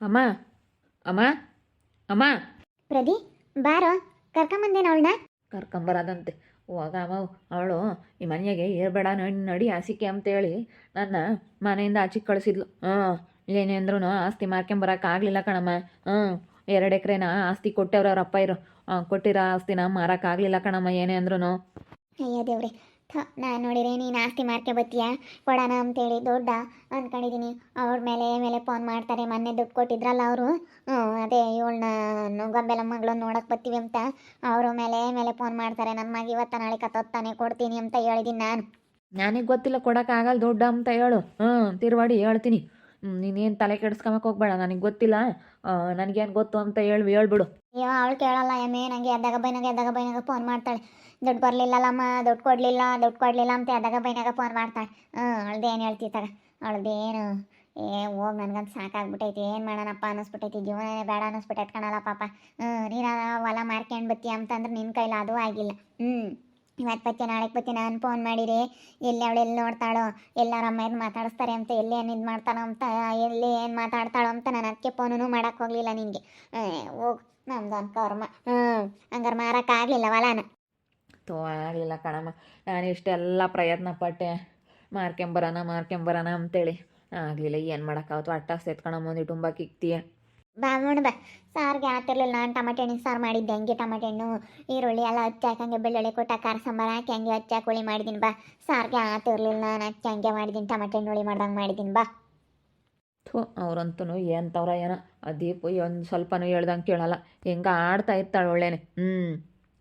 ಅಮ್ಮ ಅಮ್ಮ ಅಮ್ಮ. ಪ್ರದಿ ಬಾರೋ ಕರ್ಕೊಂಬಂದೇನ ಅವಳನ್ನ? ಕರ್ಕೊಂಬರದಂತೆ. ಹೋಗ ಅಮ್ಮ ಅವಳು ಈ ಮನೆಗೆ ಏರ್ಬೇಡ ನಡಿ ನಡಿ ಆಸಿಕೆ ಅಂತೇಳಿ ನನ್ನ ಮನೆಯಿಂದ ಆಚೆಗೆ ಕಳಿಸಿದ್ಲು. ಹಾಂ ಏನೇ ಅಂದ್ರೂ ಆಸ್ತಿ ಮಾರ್ಕೊಂಬರಕ್ಕಾಗಲಿಲ್ಲ ಕಣಮ್ಮ. ಹ್ಞೂ ಎರಡು ಎಕರೆನ ಆಸ್ತಿ ಕೊಟ್ಟವ್ರು ಅವ್ರ ಅಪ್ಪ ಇರು. ಕೊಟ್ಟಿರೋ ಆಸ್ತಿನ ಮಾರೋಕ್ಕಾಗಲಿಲ್ಲ ಕಣಮ್ಮ ಏನೇ ಅಂದ್ರೂ ಅಯ್ಯ ದೇವ್ರೆ ಥ ನಾನು ನೋಡಿದ್ರೆ ನೀನು ಆಸ್ತಿ ಮಾರ್ಕೆ ಬತ್ತೀಯ? ಕೊಡೋಣ ಅಂತೇಳಿ ದೊಡ್ಡ ಅಂದ್ಕೊಂಡಿದ್ದೀನಿ ಅವ್ರ ಮೇಲೆ ಮೇಲೆ ಫೋನ್ ಮಾಡ್ತಾರೆ ಮೊನ್ನೆ ದುಡ್ಡು ಕೊಟ್ಟಿದ್ರಲ್ಲ ಅವರು. ಅದೇ ಇವಳನ್ನ ಗಂಬೆಲ ಮಗಳು ನೋಡೋಕೆ ಬರ್ತೀವಿ ಅಂತ. ಅವರು ಮೇಲೆ ಮೇಲೆ ಫೋನ್ ಮಾಡ್ತಾರೆ ನನ್ನ ಮಗ ಇವತ್ತ ನಾಳೆ ಕತ್ತೊತ್ತಾನೆ ಕೊಡ್ತೀನಿ ಅಂತ ಹೇಳಿದ್ದೀನಿ ನಾನು. ನನಗೆ ಗೊತ್ತಿಲ್ಲ ಕೊಡೋಕ್ಕಾಗಲ್ಲ ದೊಡ್ಡ ಅಂತ ಹೇಳು. ಹ್ಞೂ ತಿರುವಾಡಿ ಹೇಳ್ತೀನಿ. ನೀನೇನು ತಲೆ ಕೆಡಿಸ್ಕೊಂಬಕ್ಕೆ ಹೋಗ್ಬೇಡ ನನಗೆ ಗೊತ್ತಿಲ್ಲ. ನನಗೇನು ಗೊತ್ತು ಅಂತ ಹೇಳಿ ಹೇಳ್ಬಿಡು. ಅಯ್ಯೋ ಅವಳು ಕೇಳಲ್ಲ ಎಮ್ಮೆ ನನಗೆ ಎದ್ದಾಗ ಬೈನಾಗ ಎದ್ದಾಗ ಬೈನಾಗ ಫೋನ್ ಮಾಡ್ತಾಳೆ. ದುಡ್ಡು ಬರಲಿಲ್ಲಲ್ಲಮ್ಮ, ದುಡ್ಡು ಕೊಡಲಿಲ್ಲ ದುಡ್ಡು ಕೊಡಲಿಲ್ಲ ಅಂತ ಅದಾಗ ಬೈನಾಗ ಫೋನ್ ಮಾಡ್ತಾಳೆ. ಹ್ಞೂ ಅವಳ್ದೇನು ಹೇಳ್ತಿ ತಗ? ಅವಳ್ದೇನು ಏ, ಹೋಗಿ ನನಗಂತ ಸಾಕಾಗ್ಬಿಟ್ಟೈತಿ. ಏನು ಮಾಡೋಣಪ್ಪ ಅನ್ನಿಸ್ಬಿಟ್ಟೈತಿ. ಜೀವನನೇ ಬೇಡ ಅನ್ನಿಸ್ಬಿಟ್ಟೈತೆ ಕಣಲ್ಲ ಪಾಪ. ಹ್ಞೂ ನೀನು ಹೊಲ ಮಾರ್ಕೊಂಡು ಬತ್ತಿ ಅಂತಂದ್ರೆ ನಿನ್ನ ಕೈಲಿ ಅದು ಆಗಿಲ್ಲ. ಹ್ಞೂ ಇವತ್ತು ಬತ್ತಿ, ನಾಳೆಗೆ ಬತ್ತಿ ನಾನು ಫೋನ್ ಮಾಡಿರಿ ಎಲ್ಲಿ ಅವಳು ಎಲ್ಲಿ ನೋಡ್ತಾಳೋ ಎಲ್ಲಾರ ಅಮ್ಮ ಏನು ಮಾತಾಡಿಸ್ತಾರೆ ಅಂತ, ಎಲ್ಲಿ ಏನು ಇದು ಮಾಡ್ತಾಳೋ ಅಂತ, ಎಲ್ಲಿ ಏನು ಮಾತಾಡ್ತಾಳೋ ಅಂತ ನಾನು ಅದಕ್ಕೆ ಫೋನೂ ಮಾಡೋಕ್ಕೆ ಹೋಗಲಿಲ್ಲ ನಿನಗೆ. ಹೋಗು, ನಮ್ದು ಒಂದು ಕರ್ಮ ಹ್ಞೂ, ಹಂಗಾರೆ ಮಾರೋಕ್ಕಾಗಲಿಲ್ಲ ಹೊಲನ. ತೋ ಆಗಲಿಲ್ಲ ಕಣಮ್ಮ. ನಾನು ಇಷ್ಟೆಲ್ಲ ಪ್ರಯತ್ನ ಪಟ್ಟೆ. ಮಾರ್ಕೊಂಬರೋಣ ಮಾರ್ಕೊಂಬರೋಣ ಅಂತೇಳಿ. ಆಗಲಿಲ್ಲ ಏನು ಮಾಡೋಕ್ಕಾವತ್ತು ಅಟ್ಟಾಗ ಸೆತ್ಕೊಳಮ್ಮ ಒಂದು ತುಂಬ ಕಿಕ್ತೀಯ. ಬಾ ನೋಡು ಬಾ. ಸಾರಿಗೆ ಆಗ್ತಿರ್ಲಿಲ್ಲ ನಾನು ಟಮಾಟೆ ಹಣ್ಣಿನ ಸಾರು ಮಾಡಿದ್ದೆ. ಹಂಗೆ ಟಮಾಟೆ ಹಣ್ಣು ಈರುಳ್ಳಿ ಎಲ್ಲ ಹಚ್ಚಾಕಿ ಹಂಗೆ ಬೆಳ್ಳುಳ್ಳಿ ಕೊಟ್ಟ ಖಾರ ಸಾಂಬಾರು ಹಾಕಿ ಹಂಗೆ ಹಚ್ಚಾಕಿ ಹುಳಿ ಮಾಡಿದ್ದೀನಿ ಬಾ. ಸಾರಿಗೆ ಆಗ್ತಿರ್ಲಿಲ್ಲ ನಾನು ಹಚ್ಚಿ ಹಂಗೆ ಮಾಡಿದ್ದೀನಿ ಟಮಾಟೆ ಹಣ್ಣು ಹುಳಿ ಮಾಡ್ದಂಗೆ ಮಾಡಿದ್ದೀನಿ ಬಾ. ಥೂ ಅವ್ರಂತೂ ಎಂತವ್ರ ಏನೋ. ಆ ದೀಪು ಒಂದು ಸ್ವಲ್ಪನೂ ಹೇಳ್ದಂಗೆ ಕೇಳಲ್ಲ. ಹೆಂಗ ಆಡ್ತಾ ಇರ್ತಾಳೆ ಒಳ್ಳೇನೆ. ಹ್ಞೂ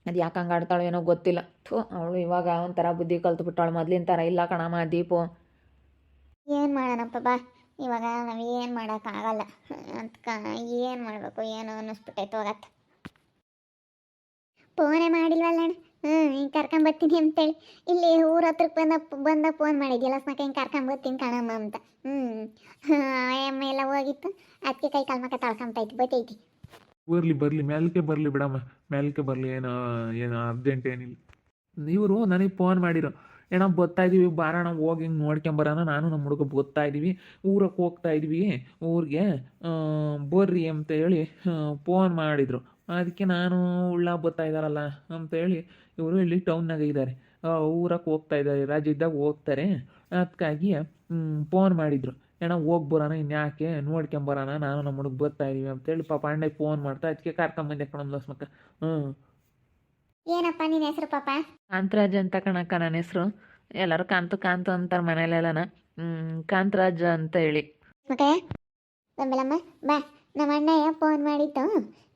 ಅದು ಯಾಕೆ ಹಂಗೆ ಏನೋ ಗೊತ್ತಿಲ್ಲ. ಥೂ, ಅವಳು ಇವಾಗ ಒಂಥರ ಬುದ್ಧಿ ಕಲ್ತು ಮೊದ್ಲಿನ ಥರ ಇಲ್ಲ ಕಣಮ್ಮ ದೀಪು ಏನು ಮಾಡೋಣಪ್ಪ ಬಾ. ಇವಾಗ ನಾವು ಏನು ಮಾಡೋಕ್ಕಾಗಲ್ಲ. ಅದಕ್ಕೆ ಏನು ಮಾಡಬೇಕು, ಏನು ಅನ್ನಿಸ್ಬಿಟ್ಟೈತೆ ಹೋಗತ್ತೆ ಫೋನೇ ಮಾಡಿಲ್ವಲ್ಲ ಹ್ಞೂ ಹಿಂಗೆ ಕರ್ಕೊಂಬರ್ತೀನಿ ಅಂತೇಳಿ. ಇಲ್ಲಿ ಊರ ಹತ್ರಕ್ಕೆ ಬಂದ ಬಂದ ಫೋನ್ ಮಾಡಿದ್ಯಲ್ಲ ಸ್ನಾಕ ಹಿಂಗೆ ಕರ್ಕೊಂಬರ್ತೀನಿ ಕಣಮ್ಮ ಅಂತ. ಹ್ಞೂ ಅಮ್ಮ ಎಲ್ಲ ಹೋಗಿತ್ತು. ಅದಕ್ಕೆ ಕೈ ಕಾಲು ಮಕ್ಕ ತಳ್ಕೊಂಬೈತಿ ಬತ್ತೈತಿ ಬರಲಿ, ಬರ್ಲಿ ಮೇಲ್ಕೆ ಬರಲಿ ಬಿಡಮ್ಮ. ಮೇಲ್ಕೆ ಬರಲಿ, ಏನು ಏನು ಅರ್ಜೆಂಟ್ ಏನಿಲ್ಲ. ಇವರು ನನಗೆ ಫೋನ್ ಮಾಡಿರೋ ಏನೋ ಬರ್ತಾ ಇದೀವಿ ಬಾರಣ ಹೋಗಿ ಹಿಂಗೆ ನೋಡ್ಕೊಂಬರೋಣ. ನಾನು ನಮ್ಮ ಹುಡುಗ ಬರ್ತಾ ಊರಕ್ಕೆ ಹೋಗ್ತಾ ಇದ್ವಿ. ಊರಿಗೆ ಬರ್ರಿ ಅಂತ ಹೇಳಿ ಫೋನ್ ಮಾಡಿದರು. ಅದಕ್ಕೆ ನಾನು ಉಳ್ಳ ಬರ್ತಾ ಇದ್ದಾರಲ್ಲ ಅಂತ ಹೇಳಿ, ಇವರು ಇಲ್ಲಿ ಟೌನ್ನಾಗ ಇದ್ದಾರೆ ಊರಕ್ಕೆ ಹೋಗ್ತಾ ಇದ್ದಾರೆ ರಾಜ್ಯದಾಗ ಹೋಗ್ತಾರೆ. ಅದಕ್ಕಾಗಿ ಫೋನ್ ಮಾಡಿದರು. ಏನೋ ಹೋಗಿ ಬರೋಣ ಇನ್ಯಾಕೆ ನೋಡ್ಕೊಂಬರೋಣ ನಾನು ನಮ್ಮ ಹುಡುಗ ಬರ್ತಾ ಇದೀವಿ ಅಂತೇಳಿ ಪಾಪ ಅಣ್ಣಗೆ ಫೋನ್ ಮಾಡ್ತಾ ಅದಕ್ಕೆ ಕರ್ಕೊಂಬಂದೆ ಕಣಮ್ಮ ಮಕ್ಕ ಹ್ಞೂ ಏನಪ್ಪ ನಿನ್ನ ಹೆಸರು ಪಾಪ? ಕಾಂತರಾಜ್ ಅಂತ ಕಣಕ್ಕ ನನ್ನ ಹೆಸರು. ಎಲ್ಲರೂ ಕಾಂತು ಕಾಂತು ಅಂತಾರೆ ಮನೇಲೆಲ್ಲನ. ಕಾಂತರಾಜ್ ಅಂತ ಹೇಳಿ. ಬೆಂಬಲಮ್ಮ ಬಾ. ನಮ್ಮ ಅಣ್ಣಯ್ಯ ಫೋನ್ ಮಾಡಿತ್ತು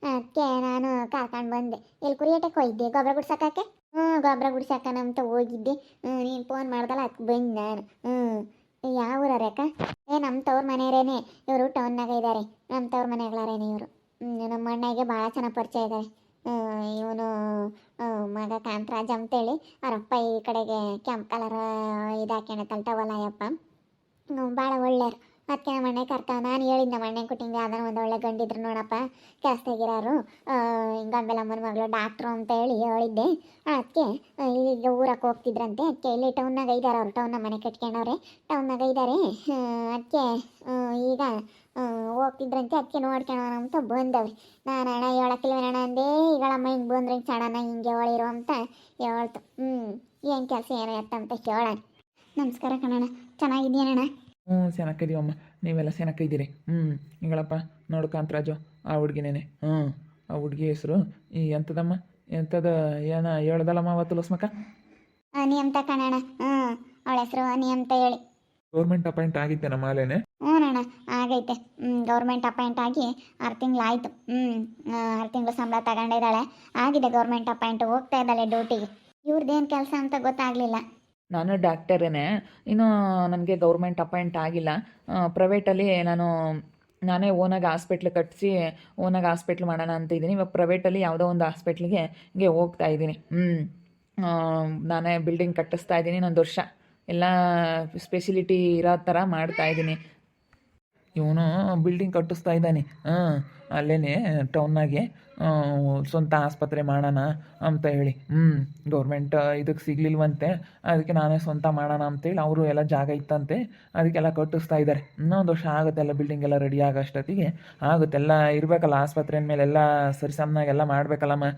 ಅದಕ್ಕೆ ನಾನು ಕರ್ಕೊಂಡು ಬಂದೆ. ಇಲ್ಲಿ ಕುರಿಯಟಕ್ಕೆ ಹೋಗಿದ್ದೆ? ಗೊಬ್ಬರ ಗುಡ್ಸಕ್ಕೆ ಹ್ಞೂ ಗೊಬ್ಬರ ಗುಡ್ಸಕ್ಕ ಅಂತ ಹೋಗಿದ್ದೆ. ನೀನು ಫೋನ್ ಮಾಡ್ದಲ್ಲ ಅದಕ್ಕೆ ಬಂದೆ ನಾನು. ಹ್ಞೂ ಯಾವ ಊರಕ್ಕ ಏ ನಮ್ಮ ತವ್ರ ಮನೆಯವರೇನೆ. ಇವರು ಟೌನ್ನಾಗ ಇದ್ದಾರೆ ನಮ್ಮ ತವ್ರ ಮನೆಗಳಾರೇನೆ ಇವರು. ನಮ್ಮ ಅಣ್ಣಗೆ ಭಾಳ ಚೆನ್ನಾಗಿ ಪರಿಚಯ ಇದ್ದಾರೆ ಇವನು ಮಗ ಕಾಂತರಾಜ್ ಅಂತೇಳಿ. ಅವರಪ್ಪ ಈ ಕಡೆಗೆ ಕೆಂಪು ಕಲರ್ ಇದು ಹಾಕ್ಯಾಣ ಯಪ್ಪ ಭಾಳ ಒಳ್ಳೆಯರು ಅದಕ್ಕೆ ನಮ್ಮ ಅಣ್ಣ ಕರ್ಕ ನಾನು ಹೇಳಿದ್ದೆ ನಮ್ಮ ಅಣ್ಣ ಕೊಟ್ಟಿಂಗೆ, ಅದನ್ನು ಒಂದು ಒಳ್ಳೆ ಗಂಡಿದ್ರು ನೋಡಪ್ಪ, ಕೆಲಸದಾಗಿರೋರು. ಗಂಬೆಲಮ್ಮನ ಮಗಳು ಡಾಕ್ಟ್ರು ಅಂತ ಹೇಳಿ ಹೇಳಿದ್ದೆ. ಅದಕ್ಕೆ ಈಗ ಊರಕ್ಕೆ ಹೋಗ್ತಿದ್ರಂತೆ. ಅದಕ್ಕೆ ಇಲ್ಲಿ ಟೌನ್ನಾಗ ಇದ್ದಾರೆ ಅವರು, ಟೌನ್ನ ಮನೆ ಕಟ್ಕೊಂಡವ್ರೆ. ಟೌನ್ನಾಗ ಇದ್ದಾರೆ ಅದಕ್ಕೆ ಈಗ ಹೋಗ್ತಿದ್ರಂತೆ. ಅದಕ್ಕೆ ನೋಡ್ಕೊಳೋಣ ಅಂತ ಬಂದವ್ರಿ. ನಾನು ಅಣ್ಣ ಹೇಳಕ್ಕಿಲ್ವ ಅಣ್ಣ ಅಂದೆ ಈಗಳಮ್ಮ ಹಿಂಗೆ ಬಂದ್ರೆ ಹಿಂಗೆ ಸಡನ್ನ ಹಿಂಗೆ ಹೇಳಿರು ಅಂತ ಹೇಳ್ತು. ಹ್ಞೂ ಏನು ಕೆಲಸ ಏನೋ ಅಂತ ಕೇಳೋಣ ನಮಸ್ಕಾರ ಕಣಣ್ಣ. ಚೆನ್ನಾಗಿದ್ದೀನಣ್ಣ ಹ್ಞೂ ಚೆನ್ನಾಗಿದ್ದೀವಮ್ಮ ನೀವೆಲ್ಲ ಚೆನ್ನಾಗಿದ್ದೀರಿ ಹ್ಞೂ. ಹಿಂಗಳಪ್ಪ ನೋಡು ಕಾಂತರಾಜು ಆ ಹುಡುಗಿನೇನೆ. ಹ್ಞೂ. ಆ ಹುಡುಗಿ ಹೆಸರು ಈ ಎಂಥದಮ್ಮ ಎಂಥದ ಏನ ಹೇಳ್ದಲ್ಲಮ್ಮ ಅವತ್ತು ಲಸ್ಮಕ್ಕ ನಿಯಮ್ತ ಕಣಣ್ಣ. ಹ್ಞೂ. ಅವಳ ಹೆಸರು ಅಂತ ಹೇಳಿ. ಗೌರ್ಮೆಂಟ್ ಅಪಾಯಿಂಟ್ ಆಗಿದ್ದೆ ನಮ್ಮ ಅಲ್ಲೇನೆ ಹ್ಞೂ ಅಣ್ಣ ಆಗೈತೆ. ಹ್ಞೂ ಗೌರ್ಮೆಂಟ್ ಅಪಾಯಿಂಟ್ ಆಗಿ ಆರು ತಿಂಗಳಾಯ್ತು ಹ್ಞೂ ಆರು ತಿಂಗಳು ಸಂಬಳ ತಗೊಂಡಿದ್ದಾಳೆ. ಆಗಿದೆ ಗೌರ್ಮೆಂಟ್ ಅಪಾಯಿಂಟ್ ಹೋಗ್ತಾ ಇದ್ದಾಳೆ ಡ್ಯೂಟಿಗೆ. ಇವ್ರದ್ದೇನು ಕೆಲಸ ಅಂತ ಗೊತ್ತಾಗಲಿಲ್ಲ. ನಾನು ಡಾಕ್ಟರೇನೆ. ಇನ್ನು ನನಗೆ ಗೌರ್ಮೆಂಟ್ ಅಪಾಯಿಂಟ್ ಆಗಿಲ್ಲ. ಪ್ರೈವೇಟಲ್ಲಿ ನಾನು, ನಾನೇ ಓನಾಗಿ ಹಾಸ್ಪಿಟ್ಲ್ ಕಟ್ಟಿಸಿ ಓನಾಗಿ ಹಾಸ್ಪಿಟ್ಲ್ ಮಾಡೋಣ ಅಂತ ಇದ್ದೀನಿ. ಇವಾಗ ಪ್ರೈವೇಟಲ್ಲಿ ಯಾವುದೋ ಒಂದು ಹಾಸ್ಪಿಟ್ಲಿಗೆ ಹಿಂಗೆ ಹೋಗ್ತಾ ಇದ್ದೀನಿ. ಹ್ಞೂ ನಾನೇ ಬಿಲ್ಡಿಂಗ್ ಕಟ್ಟಿಸ್ತಾ ಇದ್ದೀನಿ ಇನ್ನೊಂದು ವರ್ಷ. ಎಲ್ಲ ಸ್ಪೆಸಿಲಿಟಿ ಇರೋ ಥರ ಮಾಡ್ತಾ ಇದ್ದೀನಿ. ಇವನು ಬಿಲ್ಡಿಂಗ್ ಕಟ್ಟಿಸ್ತಾ ಇದ್ದಾನೆ. ಹಾಂ ಅಲ್ಲೇ ಟೌನ್ನಾಗೆ ಸ್ವಂತ ಆಸ್ಪತ್ರೆ ಮಾಡೋಣ ಅಂತ ಹೇಳಿ. ಹ್ಞೂ ಗೌರ್ಮೆಂಟ್ ಇದಕ್ಕೆ ಸಿಗ್ಲಿಲ್ವಂತೆ, ಅದಕ್ಕೆ ನಾನೇ ಸ್ವಂತ ಮಾಡೋಣ ಅಂತೇಳಿ ಅವರು ಎಲ್ಲ ಜಾಗ ಇತ್ತಂತೆ, ಅದಕ್ಕೆಲ್ಲ ಕಟ್ಟಿಸ್ತಾ ಇದ್ದಾರೆ. ಇನ್ನೊಂದು ವರ್ಷ ಆಗುತ್ತೆ ಎಲ್ಲ ಬಿಲ್ಡಿಂಗ್ ಎಲ್ಲ ರೆಡಿ ಆಗೋ ಅಷ್ಟೊತ್ತಿಗೆ ಆಗುತ್ತೆ, ಎಲ್ಲ ಇರಬೇಕಲ್ಲ ಆಸ್ಪತ್ರೆ ಮೇಲೆಲ್ಲ ಸರಿಸಮ್ನಾಗೆಲ್ಲ ಮಾಡಬೇಕಲ್ಲಮ್ಮ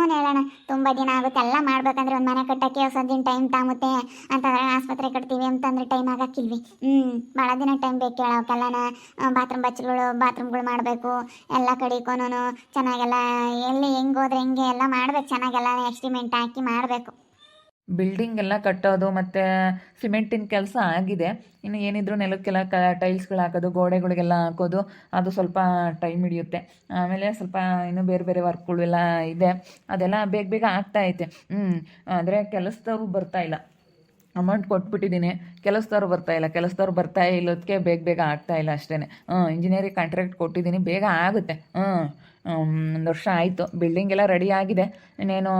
ಹ್ಞೂ ಹೇಳೋಣ, ತುಂಬ ದಿನ ಆಗುತ್ತೆ, ಎಲ್ಲ ಮಾಡ್ಬೇಕಂದ್ರೆ ಒಂದು ಮನೆ ಕಟ್ಟಕ್ಕೆ ಹೊಸ ದಿನ ಟೈಮ್ ತಾಮುತ್ತೆ, ಅಂತಂದ್ರೆ ಆಸ್ಪತ್ರೆ ಕಟ್ತೀವಿ ಅಂತಂದ್ರೆ ಟೈಮ್ ಆಗಕ್ಕಿಲ್ವಿ ಹ್ಞೂ ಭಾಳ ದಿನ ಟೈಮ್ ಬೇಕು ಹೇಳೋಕೆಲ್ಲನ ಬಾತ್ರೂಮ್ ಬಚ್ಚಗಳು ಬಾತ್ರೂಮ್ಗಳು ಮಾಡಬೇಕು, ಎಲ್ಲ ಕಡಿಕೋನು ಚೆನ್ನಾಗೆಲ್ಲ, ಎಲ್ಲಿ ಹೆಂಗೆ ಹೋದ್ರೆ ಹೆಂಗೆ ಎಲ್ಲ ಮಾಡ್ಬೇಕು, ಚೆನ್ನಾಗೆಲ್ಲ ಎಕ್ಸ್ಟಿಮೆಂಟ್ ಹಾಕಿ ಮಾಡಬೇಕು. ಬಿಲ್ಡಿಂಗ್ ಎಲ್ಲ ಕಟ್ಟೋದು ಮತ್ತು ಸಿಮೆಂಟಿನ ಕೆಲಸ ಆಗಿದೆ. ಇನ್ನು ಏನಿದ್ರು ನೆಲಕ್ಕೆಲ್ಲ ಕ ಟೈಲ್ಸ್ಗಳು ಹಾಕೋದು ಗೋಡೆಗಳಿಗೆಲ್ಲ ಹಾಕೋದು, ಅದು ಸ್ವಲ್ಪ ಟೈಮ್ ಹಿಡಿಯುತ್ತೆ. ಆಮೇಲೆ ಸ್ವಲ್ಪ ಇನ್ನೂ ಬೇರೆ ಬೇರೆ ವರ್ಕ್ಗಳು ಎಲ್ಲ ಇದೆ. ಅದೆಲ್ಲ ಬೇಗ ಬೇಗ ಆಗ್ತಾ ಐತೆ. ಹ್ಞೂ ಆದರೆ ಕೆಲಸದವ್ರು ಬರ್ತಾ ಇಲ್ಲ. ಅಮೌಂಟ್ ಕೊಟ್ಬಿಟ್ಟಿದ್ದೀನಿ. ಕೆಲಸದವ್ರು ಬರ್ತಾ ಇಲ್ಲ, ಕೆಲಸದವ್ರು ಬರ್ತಾ ಇಲ್ಲೋದಕ್ಕೆ ಬೇಗ ಬೇಗ ಆಗ್ತಾ ಇಲ್ಲ ಅಷ್ಟೇ ಹ್ಞೂ ಇಂಜಿನಿಯರಿಂಗ್ ಕಾಂಟ್ರಾಕ್ಟ್ ಕೊಟ್ಟಿದ್ದೀನಿ, ಬೇಗ ಆಗುತ್ತೆ. ಹ್ಞೂ ಒಂದು ವರ್ಷ ಆಯಿತು. ಬಿಲ್ಡಿಂಗ್ ಎಲ್ಲ ರೆಡಿ ಆಗಿದೆ. ಇನ್ನೇನು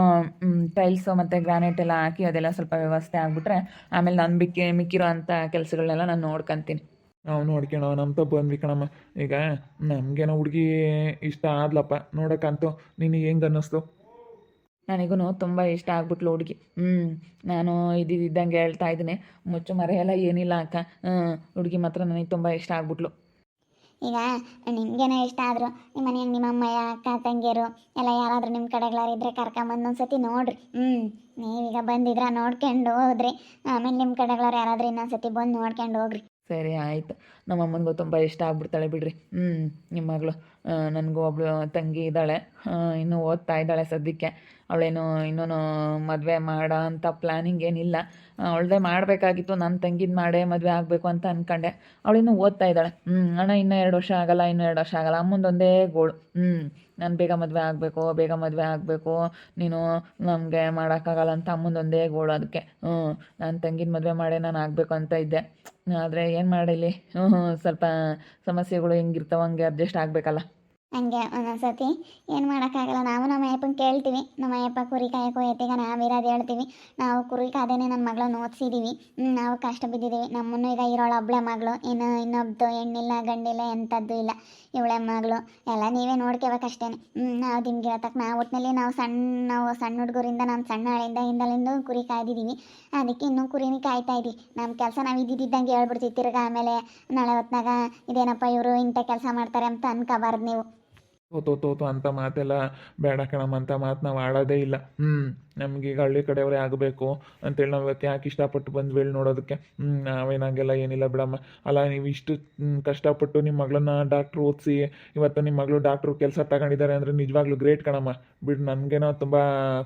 ಟೈಲ್ಸು ಮತ್ತು ಗ್ರಾನೈಟ್ ಎಲ್ಲ ಹಾಕಿ ಅದೆಲ್ಲ ಸ್ವಲ್ಪ ವ್ಯವಸ್ಥೆ ಆಗಿಬಿಟ್ರೆ, ಆಮೇಲೆ ನಾನು ಬಿಕ್ಕಿ, ಮಿಕ್ಕಿರೋ ಅಂಥ ಕೆಲಸಗಳನ್ನೆಲ್ಲ ನಾನು ನೋಡ್ಕೊತೀನಿ. ನಾವು ನೋಡ್ಕೊಣ ನಮ್ಮ ತಪ್ಪು ಬಂದ್ವಿ ಕಣಮ್ಮ. ಈಗ ನಮಗೇನೋ ಹುಡುಗಿ ಇಷ್ಟ ಆದ್ಲಪ್ಪ, ನೋಡೋಕ್ಕಂತೂ ನಿನಗೆ ಹೆಂಗೆ ಅನ್ನಿಸ್ತು? ನನಗೂ ತುಂಬ ಇಷ್ಟ ಆಗ್ಬಿಟ್ಲು ಹುಡುಗಿ. ಹ್ಞೂ ನಾನು ಇದ್ದಿದ್ದಂಗೆ ಹೇಳ್ತಾ ಇದ್ದೀನಿ. ಮುಚ್ಚು ಮರೆಯಲ್ಲ ಏನಿಲ್ಲ ಅಕ್ಕ. ಹ್ಞೂ ಹುಡುಗಿ ಮಾತ್ರ ನನಗೆ ತುಂಬ ಇಷ್ಟ ಆಗ್ಬಿಟ್ಲು. ಈಗ ನಿಮ್ಗೇನೋ ಇಷ್ಟ ಆದರೂ ನಿಮ್ಮ ಮನೆಯಾಗ ನಿಮ್ಮ ಅಮ್ಮಯ್ಯ ಅಕ್ಕ ತಂಗಿಯರು ಎಲ್ಲ ಯಾರಾದರೂ ನಿಮ್ಮ ಕಡೆಗಳಾರು ಇದ್ರೆ ಕರ್ಕೊಂಬಂದು ಒಂದ್ಸತಿ ನೋಡ್ರಿ. ಹ್ಞೂ ನೀವೀಗ ಬಂದಿದ್ರ ನೋಡ್ಕೊಂಡು ಹೋದ್ರಿ. ಆಮೇಲೆ ನಿಮ್ಮ ಕಡೆಗಳಾರು ಯಾರಾದರೂ ಇನ್ನೊಂದ್ಸತಿ ಬಂದು ನೋಡ್ಕೊಂಡು ಹೋಗ್ರಿ. ಸರಿ ಆಯಿತು. ನಮ್ಮ ಅಮ್ಮನಿಗೂ ತುಂಬ ಇಷ್ಟ ಆಗ್ಬಿಡ್ತಾಳೆ ಬಿಡ್ರಿ. ಹ್ಞೂ ನಿಮ್ಮ ಮಗಳು. ನನಗೂ ಒಬ್ಬಳು ತಂಗಿ ಇದ್ದಾಳೆ. ಇನ್ನೂ ಓದ್ತಾ ಇದ್ದಾಳೆ ಸದ್ಯಕ್ಕೆ. ಅವಳೇನು ಇನ್ನೂ ಮದುವೆ ಮಾಡೋ ಅಂಥ ಪ್ಲ್ಯಾನಿಂಗ್ ಏನಿಲ್ಲ. ಅವಳದೇ ಮಾಡಬೇಕಾಗಿತ್ತು ನನ್ನ ತಂಗಿದ ಮಾಡೇ ಮದುವೆ ಆಗಬೇಕು ಅಂತ ಅಂದ್ಕೊಂಡೆ ಅವಳಿನ್ನೂ ಓದ್ತಾ ಇದ್ದಾಳೆ. ಹ್ಞೂ ಅಣ್ಣ ಇನ್ನೂ ಎರಡು ವರ್ಷ ಆಗಲ್ಲ, ಇನ್ನೂ ಎರಡು ವರ್ಷ ಆಗಲ್ಲ. ಅಮ್ಮಂದೊಂದೇ ಗೋಳು. ಹ್ಞೂ ನಾನು ಬೇಗ ಮದುವೆ ಆಗಬೇಕು, ಬೇಗ ಮದುವೆ ಆಗಬೇಕು. ನೀನು ನಮಗೆ ಮಾಡೋಕ್ಕಾಗಲ್ಲ ಅಂತ ಅಮ್ಮಂದೊಂದೇ ಗೋಳು ಅದಕ್ಕೆ. ಹ್ಞೂ ನನ್ನ ತಂಗಿನ ಮದುವೆ ಮಾಡೇ ನಾನು ಆಗಬೇಕು ಅಂತ ಇದ್ದೆ. ಆದರೆ ಏನು ಮಾಡಲಿ? ಹ್ಞೂ ಸ್ವಲ್ಪ ಸಮಸ್ಯೆಗಳು ಹೆಂಗಿರ್ತಾವೆ, ಹಂಗೆ ಅಡ್ಜಸ್ಟ್ ಆಗಬೇಕಲ್ಲ. ಹಂಗೆ ಒಂದೊಂದ್ಸತಿ ಏನು ಮಾಡೋಕ್ಕಾಗಲ್ಲ. ನಾವು ನಮ್ಮ ಅಯ್ಯಪ್ಪನ ಕೇಳ್ತೀವಿ. ನಮ್ಮ ಅಯ್ಯಪ್ಪ ಕುರಿ ಕಾಯಕ್ಕೋ ಎತ್ತಿಗ ನಾವಿರೋದು ಹೇಳ್ತೀವಿ. ನಾವು ಕುರಿ ಕಾದೇನೆ ನನ್ನ ಮಗಳನ್ನ ಓದಿಸಿದ್ದೀವಿ ನಾವು ಕಷ್ಟ ಬಿದ್ದಿದ್ದೀವಿ ನಮ್ಮನ್ನು ಈಗ ಇರೋಳು ಒಬ್ಬಳೆ ಮಗಳು. ಇನ್ನು ಇನ್ನೊಬ್ದು ಹೆಣ್ಣಿಲ್ಲ, ಗಂಡಿಲ್ಲ, ಎಂಥದ್ದು ಇಲ್ಲ. ಇವಳೆ ಮಗಳು. ಎಲ್ಲ ನೀವೇ ನೋಡ್ಕೋಬೇಕಷ್ಟೇ ನಾವು ನಿಮ್ಗೆ ತಕ್ಕ ನಾವು ಒಟ್ಟಿನಲ್ಲಿ ನಾವು ಸಣ್ಣ ನಾವು ಸಣ್ಣ ಹುಡುಗರಿಂದ ನಮ್ಮ ಸಣ್ಣ ಹಳೆಯಿಂದ ಹಿಂದಲಿಂದ ಕುರಿ ಕಾಯ್ದಿದ್ದೀವಿ ಅದಕ್ಕೆ ಇನ್ನೂ ಕುರಿನೇ ಕಾಯ್ತಾ ಇದ್ದೀವಿ ನಮ್ಮ ಕೆಲಸ ನಾವು ಇದ್ದಿದ್ದಂಗೆ ಹೇಳ್ಬಿಡ್ತೀವಿ. ತಿರ್ಗಾ ಆಮೇಲೆ ನಾಳೆ ಹೊತ್ನಾಗ ಇದೇನಪ್ಪ ಇವರು ಇಂಥ ಕೆಲಸ ಮಾಡ್ತಾರೆ ಅಂತ ಅನ್ಕೋಬಾರ್ದು ನೀವು. ತೋತು ತೋತು ಅಂತ ಮಾತೆಲ್ಲ ಬೇಡ ಕಣಮ್ಮ ಅಂತ ಮಾತು ನಾವು ಆಡೋದೇ ಇಲ್ಲ. ಹ್ಞೂ ನಮ್ಗೆ ಈಗ ಹಳ್ಳಿ ಕಡೆಯವರೇ ಆಗಬೇಕು ಅಂತೇಳಿ ನಾವು ಇವತ್ತು ಯಾಕೆ ಇಷ್ಟಪಟ್ಟು ಬಂದು ಬೇಳಿ ನೋಡೋದಕ್ಕೆ. ಹ್ಞೂ ನಾವೇನಾಗೆಲ್ಲ ಏನಿಲ್ಲ ಬಿಡಮ್ಮ. ಅಲ್ಲ, ನೀವು ಇಷ್ಟು ಕಷ್ಟಪಟ್ಟು ನಿಮ್ಮ ಮಗಳನ್ನ ಡಾಕ್ಟ್ರು ಓದಿಸಿ ಇವತ್ತು ನಿಮ್ಮ ಮಗಳು ಡಾಕ್ಟ್ರು ಕೆಲಸ ತಗೊಂಡಿದ್ದಾರೆ ಅಂದರೆ ನಿಜವಾಗ್ಲೂ ಗ್ರೇಟ್ ಕಣಮ್ಮ. ಬಿಡು, ನನಗೇನೋ ತುಂಬ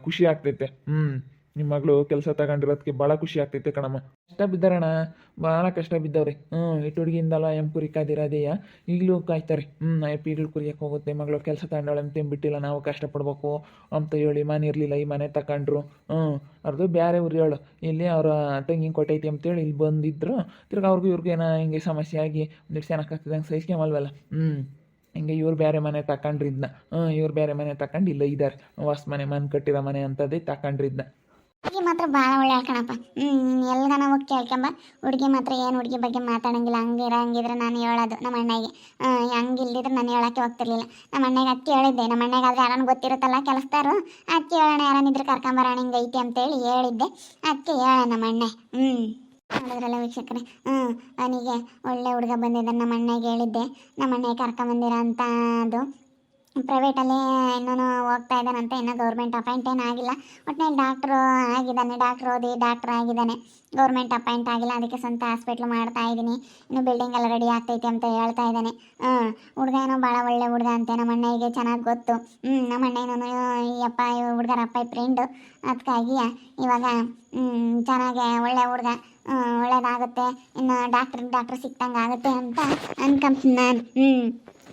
ಖುಷಿ ಆಗ್ತೈತೆ. ಹ್ಞೂ ನಿಮ್ಮ ಮಗಳು ಕೆಲಸ ತಗೊಂಡಿರೋದಕ್ಕೆ ಭಾಳ ಖುಷಿ ಆಗ್ತೈತೆ ಕಣಮ್ಮ. ಕಷ್ಟ ಬಿದ್ದಾರಣ ಭಾಳ ಕಷ್ಟ ಬಿದ್ದವ್ರಿ. ಹ್ಞೂ ಇಟ್ಟು ಹುಡುಗಿಯಿಂದಲ್ಲ ಎಂ ಕುರಿ ಕಾದಿರಾದೆಯ ಈಗಲೂ ಕಾಯ್ತಾರೆ. ಹ್ಞೂ ಎಪ್ಪಿ ಈಗಲೂ ಕುರಿಯಕ್ಕೆ ಹೋಗುತ್ತೆ. ಮಗಳು ಕೆಲಸ ತಗೊಂಡಾಳೆ ಅಂತ ಬಿಟ್ಟಿಲ್ಲ, ನಾವು ಕಷ್ಟಪಡ್ಬೇಕು ಅಂತ ಹೇಳಿ ಮನೆ ಇರಲಿಲ್ಲ, ಈ ಮನೆ ತಗೊಂಡ್ರು. ಹ್ಞೂ ಅವ್ರದ್ದು ಬೇರೆ ಊರು ಹೇಳು ಇಲ್ಲಿ ಅವರ ತಂಗಿ ಕೊಟ್ಟೈತಿ ಅಂತೇಳಿ ಇಲ್ಲಿ ಬಂದಿದ್ರು. ತಿರ್ಗಿ ಅವ್ರಿಗೂ ಇವ್ರಿಗೂ ಏನೋ ಹಿಂಗೆ ಸಮಸ್ಯೆ ಆಗಿ ಒಂದಿಷ್ಟು ಚೆನ್ನಾಗಿ ಸಹಿಸ್ಕೊಂಬಲ್ವಲ್ಲ ಹ್ಞೂ ಹಿಂಗೆ ಇವ್ರು ಬೇರೆ ಮನೆ ತಗೊಂಡ್ರಿದ್ನ. ಹ್ಞೂ ಇವ್ರು ಬೇರೆ ಮನೆ ತಗೊಂಡು ಇಲ್ಲ ಇದ್ದಾರೆ ಹೊಸ ಮನೆ ಮನೆ ಕಟ್ಟಿರೋ ಮನೆ ಅಂತದೇ ತಗೊಂಡ್ರಿದ್ನ. ಹುಡುಗಿ ಮಾತ್ರ ಭಾಳ ಒಳ್ಳೆ ಕಣಪ್ಪ. ಹ್ಞೂ ಎಲ್ಗನ ಹೋಗಿ ಕೇಳ್ಕೊಂಬ. ಹುಡುಗಿ ಮಾತ್ರ ಏನು ಹುಡುಗಿ ಬಗ್ಗೆ ಮಾತಾಡಂಗಿಲ್ಲ. ಹಂಗಿರ, ಹಂಗಿದ್ರೆ ನಾನು ಹೇಳೋದು ನಮ್ಮ ಅಣ್ಣಗೆ. ಹಂಗೆ ಇಲ್ದಿದ್ರೆ ನಾನು ಹೇಳೋಕ್ಕೆ ಹೋಗ್ತಿರ್ಲಿಲ್ಲ. ನಮ್ಮ ಅಣ್ಣಗೆ ಅಕ್ಕಿ ಹೇಳಿದ್ದೆ. ನಮ್ಮ ಅಣ್ಣಗಾದ್ರೆ ಯಾರನ್ನು ಗೊತ್ತಿರುತ್ತಲ್ಲ ಕೆಲಸದಾರು? ಅದಕ್ಕೆ ಹೇಳೋಣ ಯಾರನ್ನಿದ್ರೆ ಕರ್ಕೊಂಬರೋಣ ಹಿಂಗೆ ಐತಿ ಅಂತೇಳಿ ಹೇಳಿದ್ದೆ. ಅಕ್ಕಿ ಹೇಳೋಣ ನಮ್ಮ ಅಣ್ಣ. ಹ್ಞೂ ನೋಡಿದ್ರಲ್ಲ ವೀಕ್ಷಕರೇ ಹ್ಞೂ ಅವನಿಗೆ ಒಳ್ಳೆ ಹುಡುಗ ಬಂದಿದ್ದಾನೆ ನಮ್ಮ ಅಣ್ಣಗೆ ಹೇಳಿದ್ದೆ. ನಮ್ಮ ಅಣ್ಣಗೆ ಕರ್ಕೊಂಬಂದಿರೋ ಅಂತ ಅದು. ಪ್ರೈವೇಟಲ್ಲಿ ಇನ್ನೂ ಹೋಗ್ತಾ ಇದ್ದಾನಂತೆ, ಇನ್ನೂ ಗೌರ್ಮೆಂಟ್ ಅಪಾಯಿಂಟ್ ಏನು ಆಗಿಲ್ಲ. ಒಟ್ಟಿನಲ್ಲಿ ಡಾಕ್ಟ್ರು ಆಗಿದ್ದಾನೆ ಡಾಕ್ಟ್ರ್ ಓದಿ ಡಾಕ್ಟ್ರ್ ಆಗಿದ್ದಾನೆ. ಗೌರ್ಮೆಂಟ್ ಅಪಾಯಿಂಟ್ ಆಗಿಲ್ಲ, ಅದಕ್ಕೆ ಸ್ವಂತ ಹಾಸ್ಪಿಟ್ಲ್ ಮಾಡ್ತಾ ಇದ್ದೀನಿ. ಇನ್ನು ಬಿಲ್ಡಿಂಗ್ ಎಲ್ಲ ರೆಡಿ ಆಗ್ತೈತೆ ಅಂತ ಹೇಳ್ತಾ ಇದ್ದಾನೆ. ಹ್ಞೂ ಹುಡುಗ ಏನೋ ಭಾಳ ಒಳ್ಳೆ ಹುಡುಗ ಅಂತೆ, ನಮ್ಮ ಅಣ್ಣಿಗೆ ಚೆನ್ನಾಗಿ ಗೊತ್ತು. ಹ್ಞೂ ನಮ್ಮ ಅಣ್ಣ ಈ ಅಪ್ಪ ಹುಡುಗರ ಅಪ್ಪ ಫ್ರೆಂಡು ಅದಕ್ಕಾಗಿ ಇವಾಗ ಚೆನ್ನಾಗೆ ಚೆನ್ನಾಗಿ ಒಳ್ಳೆ ಹುಡುಗ ಒಳ್ಳೇದಾಗುತ್ತೆ. ಇನ್ನು ಡಾಕ್ಟ್ರ್ ಡಾಕ್ಟ್ರ್ ಸಿಕ್ತಂಗೆ ಆಗುತ್ತೆ ಅಂತ ಅನ್ಕಂತೀನಿ ನಾನು ಹ್ಞೂ